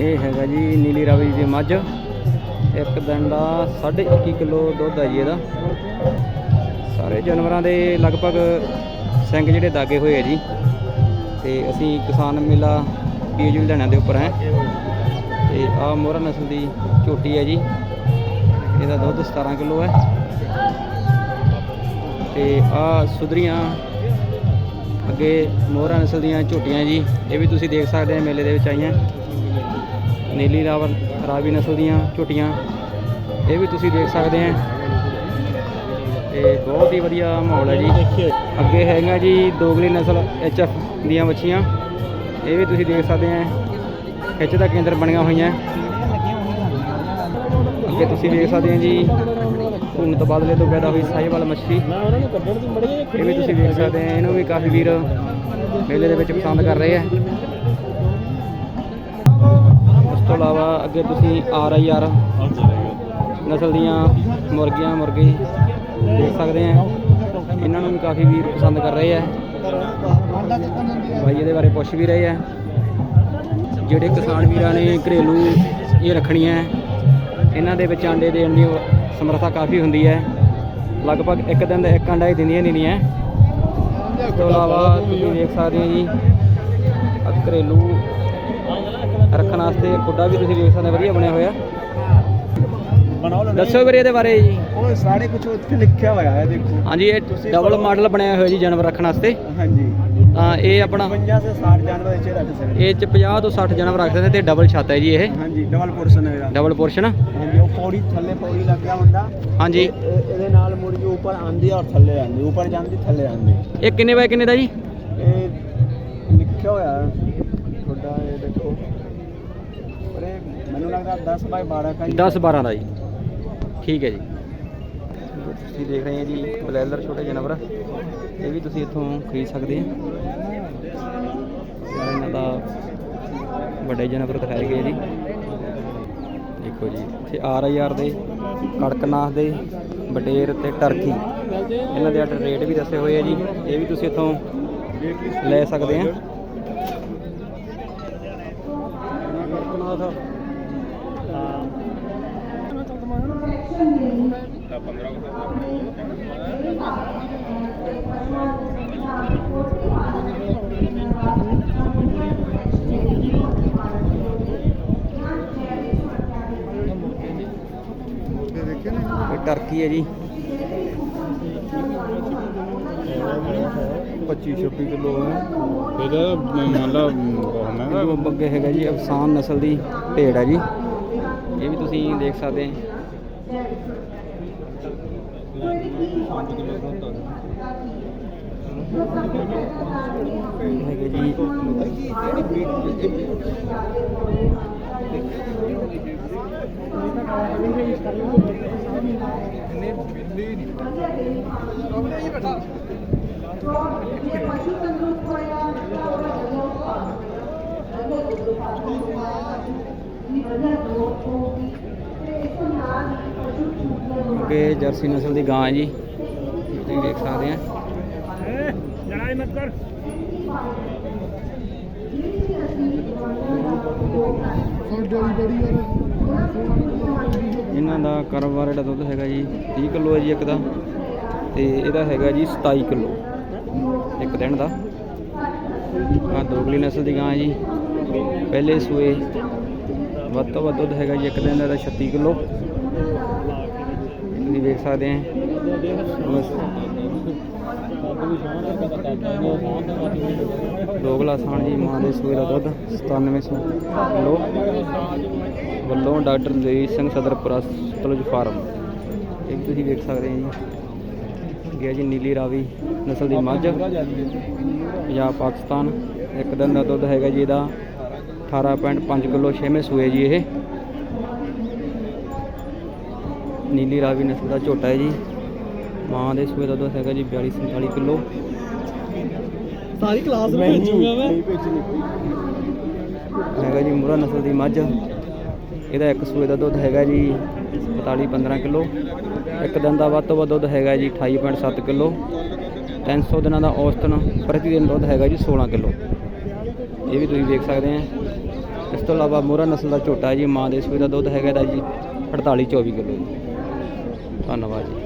ਇਹ ਹੈਗਾ ਜੀ ਨੀਲੀ ਰਾਵੀ ਦੀ ਮੱਝ। ਇੱਕ ਦਿਨ ਦਾ 21 ਕਿਲੋ ਦੁੱਧ ਹੈ ਜੀ ਇਹਦਾ। ਸਾਰੇ ਜਾਨਵਰਾਂ ਦੇ ਲਗਭਗ ਸਿੰਘ ਜਿਹੜੇ ਦਾਗੇ ਹੋਏ ਆ ਜੀ। ਤੇ ਅਸੀਂ ਕਿਸਾਨ ਮੇਲਾ ਪੀਜ ਲੁਧਿਆਣਾ ਦੇ ਉੱਪਰ ਹੈ। ਤੇ ਆ ਮੋਹਰਾ ਨਸਲ ਦੀ ਝੋਟੀ ਹੈ ਜੀ। ਇਹਦਾ ਦੁੱਧ 17 ਕਿਲੋ ਹੈ। ਤੇ ਆ ਸੁਧਰੀਆਂ ਅੱਗੇ ਮੋਹਰਾ ਨਸਲ ਦੀਆਂ ਝੋਟੀਆਂ ਜੀ। ਇਹ ਵੀ ਤੁਸੀਂ ਦੇਖ ਸਕਦੇ ਆ ਮੇਲੇ ਦੇ ਵਿੱਚ ਆਈਆਂ। ਨੀਲੀ ਰਾਵਰ ਰਾਵੀ ਨਸਲ ਦੀਆਂ ਝੋਟੀਆਂ। ਇਹ ਵੀ ਤੁਸੀਂ ਦੇਖ ਸਕਦੇ ਆ। ਤੇ ਬਹੁਤ ਹੀ ਵਧੀਆ ਮਾਹੌਲ ਹੈ ਜੀ। ਅੱਗੇ ਹੈਗਾ ਜੀ ਦੋਗਲੀ ਨਸਲ ਐਚ ਐਫ ਦੀਆਂ ਵੱਛੀਆਂ ਇਹ ਵੀ ਤੁਸੀਂ ਦੇਖ ਸਕਦੇ ਆ। ਖਿੱਚ ਦਾ ਕੇਂਦਰ ਬਣੀਆਂ ਹੋਈਆਂ। ਅੱਗੇ ਤੁਸੀਂ ਦੇਖ ਸਕਦੇ ਆ ਜੀ। ਧੁੰਨ ਤਬਾਦਲੇ ਤੋਂ ਪੈਦਾ ਹੋਈ ਸਾਹੀਵਾਲ ਮੱਛੀ। ਇਹ ਵੀ ਤੁਸੀਂ ਦੇਖ ਸਕਦੇ ਆ। ਇਹਨੂੰ ਵੀ ਕਾਫੀ ਵੀਰ ਮੇਲੇ ਦੇ ਵਿੱਚ ਪਸੰਦ ਕਰ ਰਹੇ ਆ। ਅੱਗੇ ਤੁਸੀਂ ਆਰ ਆਈ ਆਰ ਨਸਲ ਦੀਆਂ ਮੁਰਗੀਆਂ ਮੁਰਗੇ ਦੇਖ ਸਕਦੇ ਆ। ਇਹਨਾਂ ਨੂੰ ਵੀ ਕਾਫੀ ਵੀਰ ਪਸੰਦ ਕਰ ਰਹੇ ਆ। ਬਾਈ ਇਹਦੇ ਬਾਰੇ ਪੁੱਛ ਵੀ ਰਹੇ ਆ। ਜਿਹੜੇ ਕਿਸਾਨ ਵੀਰਾਂ ਨੇ ਘਰੇਲੂ ਇਹ ਰੱਖਣੀਆਂ ਹੈ, ਇਹਨਾਂ ਦੇ ਵਿੱਚ ਆਂਡੇ ਦੇਣ ਦੀ ਸਮਰੱਥਾ ਕਾਫੀ ਹੁੰਦੀ ਹੈ। ਲਗਭਗ ਇੱਕ ਦਿਨ ਦਾ ਇੱਕ ਅੰਡਾ ਹੀ ਦਿੰਦੀਆਂ ਹੈ ਇਸ ਤੋਂ ਇਲਾਵਾ ਤੁਸੀਂ ਦੇਖ ਸਕਦੇ ਹੋ ਜੀ ਘਰੇਲੂ ਰੱਖਣ ਵਾਸਤੇ ਖੁੱਡਾ ਵੀ ਤੁਸੀਂ ਦੇਖ ਸਕਦੇ ਵਧੀਆ ਬਣਿਆ ਹੋਇਆ। ਦੱਸੋ ਵੀਰੇ ਇਹਦੇ ਬਾਰੇ ਜੀ। ਉਹ ਸਾਰੇ ਕੁਝ ਉੱਥੇ ਲਿਖਿਆ ਹੋਇਆ ਹੈ ਦੇਖੋ। ਹਾਂਜੀ ਇਹ ਡਬਲ ਮਾਡਲ ਬਣਿਆ ਹੋਇਆ ਜੀ ਜਾਨਵਰ ਰੱਖਣ ਵਾਸਤੇ। ਹਾਂਜੀ। ਤਾਂ ਇਹ ਆਪਣਾ 50 ਸੇ 60 ਜਾਨਵਰ ਇੱਥੇ ਰੱਖ ਸਕਦੇ ਇਹ ਚ 50 ਤੋਂ 60 ਜਾਨਵਰ ਰੱਖ ਸਕਦੇ ਤੇ ਡਬਲ ਛੱਤ ਹੈ ਜੀ ਇਹ। ਹਾਂਜੀ ਡਬਲ ਪੋਰਸ਼ਨ ਹੈ ਇਹਦਾ। ਡਬਲ ਪੋਰਸ਼ਨ ਹਾਂਜੀ ਉਹ ਪੌੜੀ ਥੱਲੇ ਪੌੜੀ ਲੱਗਿਆ ਹੁੰਦਾ। ਹਾਂਜੀ। ਇਹ- ਇਹ- ਇਹਦੇ ਨਾਲ ਮੁਰਗੀ ਉੱਪਰ ਆਂਦੀ ਔਰ ਥੱਲੇ ਆਂਦੀ ਉੱਪਰ ਜਾਂਦੀ ਥੱਲੇ ਆਂਦੀ ਇਹ ਕਿੰਨੇ ਬਾਏ ਕਿੰਨੇ ਦਾ ਜੀ? ਇਹ ਲਿਖਿਆ ਹੋਇਆ ਹੈ। ਤੁਹਾਡਾ ਇਹ ਦੇਖੋ ਪਰ ਇਹ ਮੈਨੂੰ ਲੱਗਦਾ 10 ਬਾਈ 12 ਦਾ ਹੀ 10 12 ਦਾ ਜੀ। ਠੀਕ ਹੈ ਜੀ। ਤੁਸੀਂ ਦੇਖ ਰਹੇ ਹੋ ਜੀ ਬਲੈਲਰ ਛੋਟੇ ਜਾਨਵਰ। ਇਹ ਵੀ ਤੁਸੀਂ ਇੱਥੋਂ ਖਰੀਦ ਸਕਦੇ ਆ ਇਹਨਾਂ ਦਾ ਵੱਡੇ ਜਾਨਵਰ ਦਿਖਾਏ ਗਏ ਜੀ। ਦੇਖੋ ਜੀ ਇੱਥੇ ਆਰ ਆਈ ਆਰ ਦੇ ਕੜਕਨਾਥ ਦੇ ਬਟੇਰ ਤੇ ਟਰਕੀ। ਇਹਨਾਂ ਦੇ ਰੇਟ ਵੀ ਦੱਸੇ ਹੋਏ ਆ ਜੀ। ਇਹ ਵੀ ਤੁਸੀਂ ਇੱਥੋਂ ਲੈ ਸਕਦੇ ਆ ਇਹ ਟਰਕੀ ਹੈ ਜੀ। 25 26 ਕਿਲੋ ਹੈ। ਇਹਦਾ ਮੰਨ ਲਾ ਬਹੁਤ ਮਹਿੰਗਾ। ਅੱਗੇ ਹੈਗਾ ਜੀ ਅਫਸਾਨ ਨਸਲ ਦੀ ਭੇਡ ਹੈ ਜੀ। ਇਹ ਵੀ ਤੁਸੀਂ ਦੇਖ ਸਕਦੇ ਹੋ ਹੈਗੇ ਜੀ ਅੱਗੇ ਜਰਸੀ ਨਸਲ ਦੀ ਗਾਂ ਹੈ ਜੀ। ਤੁਸੀਂ ਦੇਖ ਸਕਦੇ ਆ। ਲੜਾਈ ਮਤ ਕਰ ਇਹਨਾਂ ਦਾ ਕਾਰੋਬਾਰ ਜਿਹੜਾ ਦੁੱਧ ਹੈਗਾ ਜੀ 30 ਕਿਲੋ ਹੈ ਜੀ ਇੱਕ ਦਾ। ਤੇ ਇਹਦਾ ਹੈਗਾ ਜੀ 27 ਕਿਲੋ। ਇੱਕ ਦਿਨ ਦਾ। ਆ ਦੋਗਲੀ ਨਸਲ ਦੀ ਗਾਂ ਹੈ ਜੀ। ਪਹਿਲੇ ਸੂਏ ਵੱਧ ਤੋਂ ਵੱਧ ਦੁੱਧ ਹੈਗਾ ਜੀ ਇੱਕ ਦਿਨ ਦਾ ਇਹਦਾ 36 ਕਿਲੋ। ਤੁਸੀਂ ਦੇਖ ਸਕਦੇ ਆ। ਦੋਗਲਾ ਸਾਣ ਜੀ, ਮਾਂ ਦੇ ਸੂਏ ਦਾ ਦੁੱਧ 9700 ਕਿਲੋ। ਵੱਲੋਂ ਡਾਕਟਰ ਦਲਜੀਤ ਸਿੰਘ ਸਦਰਪੁਰਾ ਸਤਲੁਜ ਫਾਰਮ। ਇਹ ਤੁਸੀਂ ਦੇਖ ਸਕਦੇ ਹੋ ਜੀ। ਗਿਆ ਜੀ ਨੀਲੀ ਰਾਵੀ ਨਸਲ ਦੀ ਮੱਝ। ਪੰਜਾਬ, ਪਾਕਿਸਤਾਨ। ਇੱਕ ਦਿਨ ਦਾ ਦੁੱਧ ਹੈਗਾ ਜੀ ਇਹਦਾ 18.5 ਕਿਲੋ ਛੇਵੇਂ ਸੂਏ ਜੀ ਇਹ। ਨੀਲੀ ਰਾਵੀ ਨਸਲ ਦਾ ਝੋਟਾ ਹੈ ਜੀ। ਮਾਂ ਦੇ ਸੂਏ ਦਾ ਦੁੱਧ ਹੈਗਾ ਜੀ 42 47 ਕਿਲੋ। ਸਾਰੀ ਕਲਾਸ ਨੂੰ ਭੇਜੂਗਾ ਮੈਂ। ਹੈਗਾ ਜੀ ਮੁਰਾ ਨਸਲ ਦੀ ਮੱਝ। ਇਹਦਾ ਇੱਕ ਸੂਏ ਦਾ ਦੁੱਧ ਹੈਗਾ ਜੀ 45 15 ਕਿਲੋ। ਇੱਕ ਦਿਨ ਦਾ ਵੱਧ ਤੋਂ ਵੱਧ ਦੁੱਧ ਹੈਗਾ ਜੀ 28.7 ਕਿਲੋ। 300 ਦਿਨਾਂ ਦਾ ਔਸਤਨ ਪ੍ਰਤੀ ਦਿਨ ਦੁੱਧ ਹੈਗਾ ਜੀ 16 ਕਿਲੋ। ਇਹ ਵੀ ਤੁਸੀਂ ਦੇਖ ਸਕਦੇ ਆ। ਇਸ ਤੋਂ ਇਲਾਵਾ ਮੋਹਰਾ ਨਸਲ ਦਾ ਝੋਟਾ ਜੀ ਮਾਂ ਦੇ ਸੂਏ ਦਾ ਦੁੱਧ ਹੈਗਾ ਦਾ ਜੀ 48 24 ਕਿਲੋ। ਜੀ ਧੰਨਵਾਦ ਜੀ।